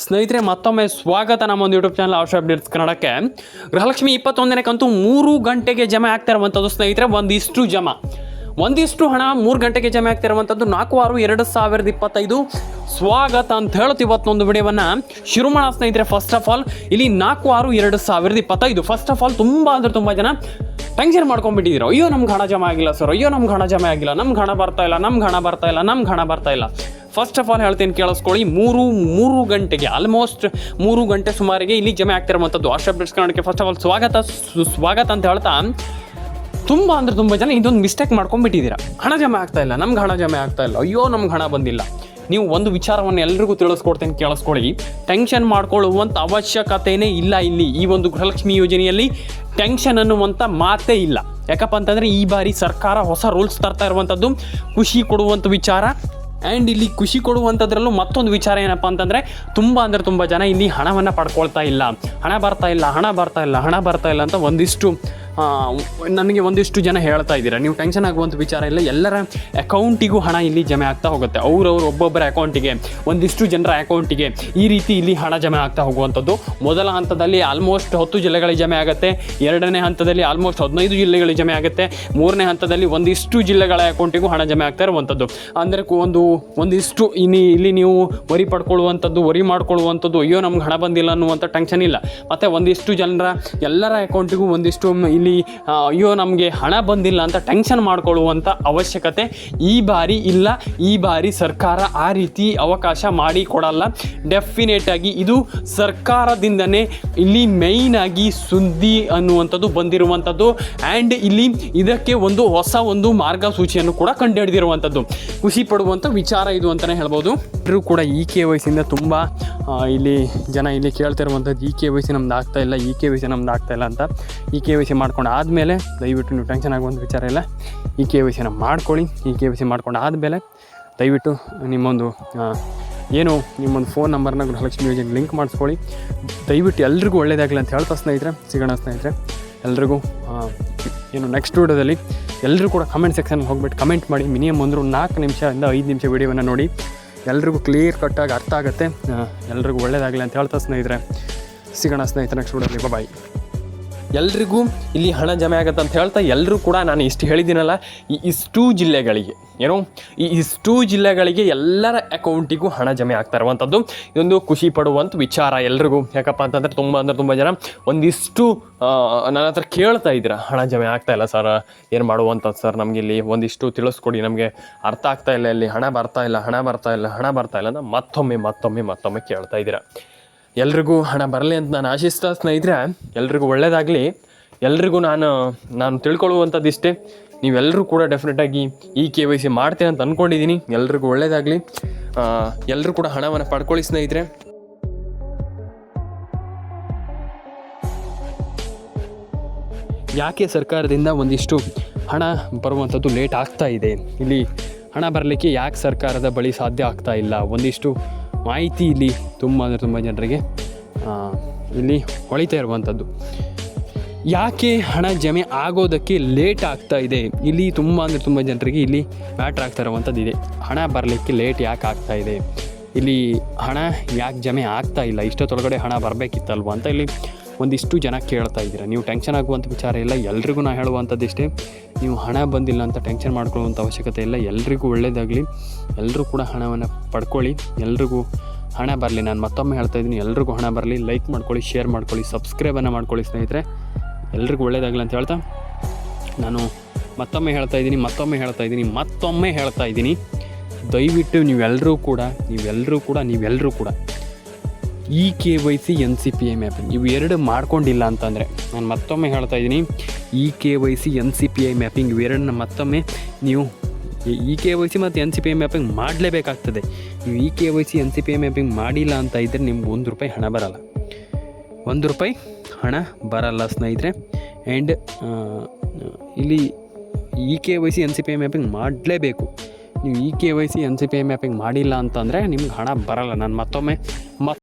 ಸ್ನೇಹಿತರೆ, ಮತ್ತೊಮ್ಮೆ ಸ್ವಾಗತ ನಮ್ಮ ಒಂದು ಯೂಟ್ಯೂಬ್ ಚಾನಲ್ ಆಶಾ ಅಪ್ಡೇಟ್ಸ್ ಕನ್ನಡಕ್ಕೆ. ಗೃಹಲಕ್ಷ್ಮಿ ಇಪ್ಪತ್ತೊಂದನೇ ಕಂತು ಮೂರು ಗಂಟೆಗೆ ಜಮೆ ಆಗ್ತಾ ಇರುವಂಥದ್ದು ಸ್ನೇಹಿತರೆ, ಒಂದಿಷ್ಟು ಜಮ. ಒಂದಿಷ್ಟು ಹಣ ಮೂರು ಗಂಟೆಗೆ ಜಮೆ ಆಗ್ತಾ ಇರುವಂಥದ್ದು ನಾಲ್ಕು ಆರು ಎರಡು ಸಾವಿರದ ಇಪ್ಪತ್ತೈದು. ಸ್ವಾಗತ ಅಂತ ಹೇಳುತ್ತೆ ಇವತ್ತೊಂದು ವಿಡಿಯೋವನ್ನು. ಶುರು ಮಾಡೋಣ ಸ್ನೇಹಿತರೆ ಫಸ್ಟ್ ಆಫ್ ಆಲ್ ಇಲ್ಲಿ ನಾಲ್ಕು ಆರು ಎರಡು ಸಾವಿರದ ಇಪ್ಪತ್ತೈದು. ಫಸ್ಟ್ ಆಫ್ ಆಲ್ ತುಂಬ ಅಂದರೆ ತುಂಬ ಜನ ಟೆನ್ಷನ್ ಮಾಡ್ಕೊಂಡ್ಬಿಟ್ಟಿದ್ದೀರೋ. ಅಯ್ಯೋ ನಮ್ಗೆ ಹಣ ಜಮಾ ಆಗಿಲ್ಲ ಸರ್. ಅಯ್ಯೋ ನಮ್ಗೆ ಹಣ ಜಮೆ ಆಗಿಲ್ಲ. ನಮ್ಗೆ ಹಣ ಬರ್ತಾ ಇಲ್ಲ ನಮ್ಗೆ ಹಣ ಬರ್ತಾ ಇಲ್ಲ ನಮ್ಗೆ ಹಣ ಬರ್ತಾ ಇಲ್ಲ. ಫಸ್ಟ್ ಆಫ್ ಆಲ್ ಹೇಳ್ತೀನಿ ಕೇಳಿಸ್ಕೊಳ್ಳಿ, ಮೂರು ಮೂರು ಗಂಟೆಗೆ ಆಲ್ಮೋಸ್ಟ್ ಮೂರು ಗಂಟೆ ಸುಮಾರಿಗೆ ಇಲ್ಲಿ ಜಮೆ ಆಗ್ತಿರುವಂಥದ್ದು ಆಶಾ ಅಪ್ಡೇಟ್ಸ್ ಕನ್ನಡಕ್ಕೆ. ಫಸ್ಟ್ ಆಫ್ ಆಲ್ ಸ್ವಾಗತ ಸ್ವಾಗತ ಅಂತ ಹೇಳ್ತಾ, ತುಂಬ ಅಂದರೆ ತುಂಬ ಜನ ಇದೊಂದು ಮಿಸ್ಟೇಕ್ ಮಾಡ್ಕೊಂಡ್ಬಿಟ್ಟಿದ್ದೀರಾ. ಹಣ ಜಮೆ ಆಗ್ತಾ ಇಲ್ಲ, ನಮ್ಗೆ ಹಣ ಜಮೆ ಆಗ್ತಾ ಇಲ್ಲ. ಅಯ್ಯೋ, ನಮ್ಗೆ ಹಣ ಬಂದಿಲ್ಲ. ನೀವು ಒಂದು ವಿಚಾರವನ್ನು ಎಲ್ರಿಗೂ ತಿಳಿಸ್ಕೊಡ್ತೇನೆ ಕೇಳಿಸ್ಕೊಳ್ಳಿ. ಟೆನ್ಷನ್ ಮಾಡ್ಕೊಳ್ಳುವಂಥ ಅವಶ್ಯಕತೆಯೇ ಇಲ್ಲ ಇಲ್ಲಿ ಈ ಒಂದು ಗೃಹಲಕ್ಷ್ಮಿ ಯೋಜನೆಯಲ್ಲಿ. ಟೆನ್ಷನ್ ಅನ್ನುವಂಥ ಮಾತೇ ಇಲ್ಲ. ಯಾಕಪ್ಪ ಅಂತಂದರೆ ಈ ಬಾರಿ ಸರ್ಕಾರ ಹೊಸ ರೂಲ್ಸ್ ತರ್ತಾ ಇರುವಂಥದ್ದು. ಖುಷಿ ಕೊಡುವಂಥ ವಿಚಾರ. ಆ್ಯಂಡ್ ಇಲ್ಲಿ ಖುಷಿ ಕೊಡುವಂಥದ್ರಲ್ಲೂ ಮತ್ತೊಂದು ವಿಚಾರ ಏನಪ್ಪ ಅಂತಂದರೆ, ತುಂಬ ಅಂದರೆ ತುಂಬ ಜನ ಇಲ್ಲಿ ಹಣವನ್ನು ಪಡ್ಕೊಳ್ತಾ ಇಲ್ಲ. ಹಣ ಬರ್ತಾ ಇಲ್ಲ, ಹಣ ಬರ್ತಾ ಇಲ್ಲ, ಹಣ ಬರ್ತಾ ಇಲ್ಲ ಅಂತ ಒಂದಿಷ್ಟು ನನಗೆ ಒಂದಿಷ್ಟು ಜನ ಹೇಳ್ತಾ ಇದ್ದೀರಾ. ನೀವು ಟೆನ್ಷನ್ ಆಗುವಂಥ ವಿಚಾರ ಇಲ್ಲ. ಎಲ್ಲರ ಅಕೌಂಟಿಗೂ ಹಣ ಇಲ್ಲಿ ಜಮೆ ಆಗ್ತಾ ಹೋಗುತ್ತೆ. ಅವ್ರವ್ರು ಒಬ್ಬೊಬ್ಬರ ಅಕೌಂಟಿಗೆ ಒಂದಿಷ್ಟು ಜನರ ಅಕೌಂಟಿಗೆ ಈ ರೀತಿ ಇಲ್ಲಿ ಹಣ ಜಮೆ ಆಗ್ತಾ ಹೋಗುವಂಥದ್ದು. ಮೊದಲ ಹಂತದಲ್ಲಿ ಆಲ್ಮೋಸ್ಟ್ ಹತ್ತು ಜಿಲ್ಲೆಗಳಿಗೆ ಜಮೆ ಆಗುತ್ತೆ. ಎರಡನೇ ಹಂತದಲ್ಲಿ ಆಲ್ಮೋಸ್ಟ್ ಹದಿನೈದು ಜಿಲ್ಲೆಗಳಿಗೆ ಜಮೆ ಆಗುತ್ತೆ. ಮೂರನೇ ಹಂತದಲ್ಲಿ ಒಂದಿಷ್ಟು ಜಿಲ್ಲೆಗಳ ಅಕೌಂಟಿಗೂ ಹಣ ಜಮೆ ಆಗ್ತಾ ಇರುವಂಥದ್ದು. ಅಂದರೆ ಒಂದು, ಒಂದಿಷ್ಟು ಇನ್ನು ಇಲ್ಲಿ ನೀವು ವರಿ ಪಡ್ಕೊಳ್ಳುವಂಥದ್ದು, ವರಿ ಮಾಡ್ಕೊಳ್ಳುವಂಥದ್ದು, ಅಯ್ಯೋ ನಮ್ಗೆ ಹಣ ಬಂದಿಲ್ಲ ಅನ್ನುವಂಥ ಟೆನ್ಷನ್ ಇಲ್ಲ. ಮತ್ತು ಒಂದಿಷ್ಟು ಜನರ, ಎಲ್ಲರ ಅಕೌಂಟಿಗೂ ಒಂದಿಷ್ಟು ಇಲ್ಲಿ ಆ, ಅಯ್ಯೋ ನಮಗೆ ಹಣ ಬಂದಿಲ್ಲ ಅಂತ ಟೆನ್ಷನ್ ಮಾಡಿಕೊಳ್ಳುವಂಥ ಅವಶ್ಯಕತೆ ಈ ಬಾರಿ ಇಲ್ಲ. ಈ ಬಾರಿ ಸರ್ಕಾರ ಆ ರೀತಿ ಅವಕಾಶ ಮಾಡಿ ಕೊಡಲ್ಲ. ಡೆಫಿನೇಟ್ ಇದು ಸರ್ಕಾರದಿಂದನೇ ಇಲ್ಲಿ ಮೇಯ್ನ್ ಆಗಿ ಸುದ್ದಿ ಅನ್ನುವಂಥದ್ದು ಬಂದಿರುವಂಥದ್ದು. ಆ್ಯಂಡ್ ಇಲ್ಲಿ ಇದಕ್ಕೆ ಒಂದು ಹೊಸ ಒಂದು ಮಾರ್ಗಸೂಚಿಯನ್ನು ಕೂಡ ಕಂಡುಹಿಡಿದಿರುವಂಥದ್ದು. ಖುಷಿ ಪಡುವಂಥ ವಿಚಾರ ಇದು ಅಂತಲೇ ಹೇಳ್ಬೋದು. ಎಲ್ಲರೂ ಕೂಡ ಇ ಕೆ ವಯಸ್ಸಿಂದ ತುಂಬ ಇಲ್ಲಿ ಜನ ಇಲ್ಲಿ ಕೇಳ್ತಿರುವಂಥದ್ದು ಇ ಕೆ ವಯಸ್ಸಿ ನಮ್ದು ಆಗ್ತಾ ಇಲ್ಲ ಇ ಕೆ ವಯಸ್ಸಿ ನಮ್ದು ಆಗ್ತಾ ಇಲ್ಲ ಅಂತ. ಇ ಕೆ ವಯಸ್ಸಿ ಮಾಡ್ಕೊಂಡು ಆದಮೇಲೆ ದಯವಿಟ್ಟು ನೀವು ಟೆನ್ಷನ್ ಆಗುವಂಥ ವಿಚಾರ ಇಲ್ಲ. ಈ ಕೆ ವಯಸ್ಸಿನ ಮಾಡ್ಕೊಳ್ಳಿ. ಈ ಕೆ ವಯಸ್ಸಿ ಮಾಡ್ಕೊಂಡು ಆದಮೇಲೆ ದಯವಿಟ್ಟು ನಿಮ್ಮೊಂದು ಏನು ನಿಮ್ಮೊಂದು ಫೋನ್ ನಂಬರ್ನ ಗೃಹಲಕ್ಷ್ಮಿ ಯೋಜನೆಗೆ ಲಿಂಕ್ ಮಾಡಿಸ್ಕೊಳ್ಳಿ. ದಯವಿಟ್ಟು ಎಲ್ರಿಗೂ ಒಳ್ಳೇದಾಗಲಿ ಅಂತ ಹೇಳ್ತಾ ಸ್ನೇಹಿತರೆ, ಸಿಗೋಣ ಸ್ನೇಹಿತರೆ. ಎಲ್ರಿಗೂ ಏನು ನೆಕ್ಸ್ಟ್ ವೀಡಿಯೋದಲ್ಲಿ ಎಲ್ಲರೂ ಕೂಡ ಕಮೆಂಟ್ ಸೆಕ್ಷನ್ಗೆ ಹೋಗ್ಬಿಟ್ಟು ಕಮೆಂಟ್ ಮಾಡಿ. ಮಿನಿಮಮ್ ಒಂದು ನಾಲ್ಕು ನಿಮಿಷದಿಂದ ಐದು ನಿಮಿಷ ವೀಡಿಯೋವನ್ನು ನೋಡಿ. ಎಲ್ರಿಗೂ ಕ್ಲಿಯರ್ ಕಟ್ಟಾಗಿ ಅರ್ಥ ಆಗುತ್ತೆ. ಎಲ್ರಿಗೂ ಒಳ್ಳೇದಾಗಲಿ ಅಂತ ಹೇಳ್ತಾ ಸ್ನೇಹಿತರೆ. ಸಿಗೋಣ ಸ್ನೇಹಿತರೆ ನೆಕ್ಸ್ಟ್ ವೀಡಿಯೋದಲ್ಲಿ. ಬಾಯ್ ಎಲ್ರಿಗೂ ಇಲ್ಲಿ ಹಣ ಜಮೆ ಆಗುತ್ತೆ ಅಂತ ಹೇಳ್ತಾ ಎಲ್ಲರೂ ಕೂಡ ನಾನು ಇಷ್ಟು ಹೇಳಿದ್ದೀನಲ್ಲ, ಈ ಇಷ್ಟು ಜಿಲ್ಲೆಗಳಿಗೆ, ಏನೋ, ಈ ಇಷ್ಟು ಜಿಲ್ಲೆಗಳಿಗೆ ಎಲ್ಲರ ಅಕೌಂಟಿಗೂ ಹಣ ಜಮೆ ಆಗ್ತಾ ಇರುವಂಥದ್ದು. ಇದೊಂದು ಖುಷಿ ಪಡುವಂಥ ವಿಚಾರ ಎಲ್ರಿಗೂ. ಯಾಕಪ್ಪ ಅಂತಂದರೆ ತುಂಬ ಅಂದರೆ ತುಂಬ ಜನ ಒಂದಿಷ್ಟು ನನ್ನ ಹತ್ರ ಕೇಳ್ತಾ ಇದ್ದೀರಾ, ಹಣ ಜಮೆ ಆಗ್ತಾ ಇಲ್ಲ ಸರ್, ಏನು ಮಾಡುವಂಥದ್ದು ಸರ್ ನಮಗೆ ಇಲ್ಲಿ? ಒಂದಿಷ್ಟು ತಿಳಿಸ್ಕೊಡಿ, ನಮಗೆ ಅರ್ಥ ಆಗ್ತಾ ಇಲ್ಲ ಇಲ್ಲಿ. ಹಣ ಬರ್ತಾ ಇಲ್ಲ, ಹಣ ಬರ್ತಾ ಇಲ್ಲ, ಹಣ ಬರ್ತಾ ಇಲ್ಲ ಅಂತ ಮತ್ತೊಮ್ಮೆ ಮತ್ತೊಮ್ಮೆ ಮತ್ತೊಮ್ಮೆ ಕೇಳ್ತಾ ಇದ್ದೀರಾ. ಎಲ್ರಿಗೂ ಹಣ ಬರಲಿ ಅಂತ ನಾನು ಆಶಿಸ್ತಾ ಸ್ನೇಹಿತರೆ, ಎಲ್ರಿಗೂ ಒಳ್ಳೆಯದಾಗಲಿ ಎಲ್ರಿಗೂ ನಾನು ನಾನು ತಿಳ್ಕೊಳ್ಳುವಂಥದ್ದು ಇಷ್ಟೇ. ನೀವೆಲ್ಲರೂ ಕೂಡ ಡೆಫಿನೆಟಾಗಿ ಈ ಕೆ ವೈ ಸಿ ಮಾಡ್ತೇನೆ ಅಂತ ಅಂದ್ಕೊಂಡಿದ್ದೀನಿ ಎಲ್ರಿಗೂ ಒಳ್ಳೇದಾಗಲಿ. ಎಲ್ಲರೂ ಕೂಡ ಹಣವನ್ನು ಪಡ್ಕೊಳ್ಳಿ ಸ್ನೇಹಿತರೆ. ಯಾಕೆ ಸರ್ಕಾರದಿಂದ ಒಂದಿಷ್ಟು ಹಣ ಬರುವಂಥದ್ದು ಲೇಟ್ ಆಗ್ತಾ ಇದೆ? ಇಲ್ಲಿ ಹಣ ಬರಲಿಕ್ಕೆ ಯಾಕೆ ಸರ್ಕಾರದ ಬಳಿ ಸಾಧ್ಯ ಆಗ್ತಾ ಇಲ್ಲ? ಒಂದಿಷ್ಟು ಮಾಹಿತಿ ಇಲ್ಲಿ ತುಂಬ ಅಂದರೆ ತುಂಬ ಜನರಿಗೆ ಇಲ್ಲಿ ಹೊಳಿತಾ ಇರುವಂಥದ್ದು. ಯಾಕೆ ಹಣ ಜಮೆ ಆಗೋದಕ್ಕೆ ಲೇಟ್ ಆಗ್ತಾ ಇದೆ? ಇಲ್ಲಿ ತುಂಬ ಅಂದರೆ ತುಂಬ ಜನರಿಗೆ ಇಲ್ಲಿ ಮ್ಯಾಟ್ರ್ ಆಗ್ತಾ ಇರುವಂಥದ್ದು ಇದೆ. ಹಣ ಬರಲಿಕ್ಕೆ ಲೇಟ್ ಯಾಕೆ ಆಗ್ತಾ ಇದೆ? ಇಲ್ಲಿ ಹಣ ಯಾಕೆ ಜಮೆ ಆಗ್ತಾ ಇಲ್ಲ? ಇಷ್ಟೊತ್ತೊಳಗಡೆ ಹಣ ಬರಬೇಕಿತ್ತಲ್ವ ಅಂತ ಇಲ್ಲಿ ಒಂದಿಷ್ಟು ಜನ ಕೇಳ್ತಾ ಇದ್ದೀರಾ. ನೀವು ಟೆನ್ಷನ್ ಆಗುವಂಥ ವಿಚಾರ ಇಲ್ಲ, ಎಲ್ರಿಗೂ ನಾನು ಹೇಳುವಂಥದ್ದು ಇಷ್ಟೇ ನೀವು ಹಣ ಬಂದಿಲ್ಲ ಅಂತ ಟೆನ್ಷನ್ ಮಾಡ್ಕೊಳ್ಳುವಂಥ ಅವಶ್ಯಕತೆ ಇಲ್ಲ. ಎಲ್ರಿಗೂ ಒಳ್ಳೆಯದಾಗಲಿ ಎಲ್ಲರೂ ಕೂಡ ಹಣವನ್ನು ಪಡ್ಕೊಳ್ಳಿ. ಎಲ್ರಿಗೂ ಹಣ ಬರಲಿ. ನಾನು ಮತ್ತೊಮ್ಮೆ ಹೇಳ್ತಾ ಇದ್ದೀನಿ, ಎಲ್ರಿಗೂ ಹಣ ಬರಲಿ. ಲೈಕ್ ಮಾಡ್ಕೊಳ್ಳಿ ಶೇರ್ ಮಾಡ್ಕೊಳ್ಳಿ ಸಬ್ಸ್ಕ್ರೈಬನ್ನು ಮಾಡ್ಕೊಳ್ಳಿ ಸ್ನೇಹಿತರೆ. ಎಲ್ರಿಗೂ ಒಳ್ಳೇದಾಗಲಿ ಅಂತ ಹೇಳ್ತಾ ನಾನು ಮತ್ತೊಮ್ಮೆ ಹೇಳ್ತಾ ಇದ್ದೀನಿ, ಮತ್ತೊಮ್ಮೆ ಹೇಳ್ತಾ ಇದ್ದೀನಿ, ಮತ್ತೊಮ್ಮೆ ಹೇಳ್ತಾ ಇದ್ದೀನಿ. ದಯವಿಟ್ಟು ನೀವೆಲ್ಲರೂ ಕೂಡ ನೀವೆಲ್ಲರೂ ಕೂಡ ನೀವೆಲ್ಲರೂ ಕೂಡ E K Y C N C P M mapping ಇವು ಎರಡು ಮಾಡ್ಕೊಂಡಿಲ್ಲ ಅಂತಂದರೆ ನಾನು ಮತ್ತೊಮ್ಮೆ ಹೇಳ್ತಾ ಇದ್ದೀನಿ. E K Y C N C P I mapping ಇವೆರಡನ್ನ ಮತ್ತೊಮ್ಮೆ ನೀವು ಇ ಕೆ ವೈ ಸಿ ಮತ್ತು N C P I mapping ಮಾಡಲೇಬೇಕಾಗ್ತದೆ. ನೀವು E K Y C N C P I mapping ಮಾಡಿಲ್ಲ ಅಂತ ಇದ್ದರೆ ನಿಮ್ಗೆ ಒಂದು ರೂಪಾಯಿ ಹಣ ಬರಲ್ಲ. ಒಂದು ರೂಪಾಯಿ ಹಣ ಬರಲ್ಲ ಸ್ನೇಹಿತರೆ. ಆ್ಯಂಡ್ ಇಲ್ಲಿ E K Y C N C P I mapping ಮಾಡಲೇಬೇಕು. ನೀವು E K Y C N C P I mapping ಮಾಡಿಲ್ಲ ಅಂತಂದರೆ ನಿಮ್ಗೆ ಹಣ ಬರಲ್ಲ. ನಾನು ಮತ್ತೊಮ್ಮೆ ಮತ್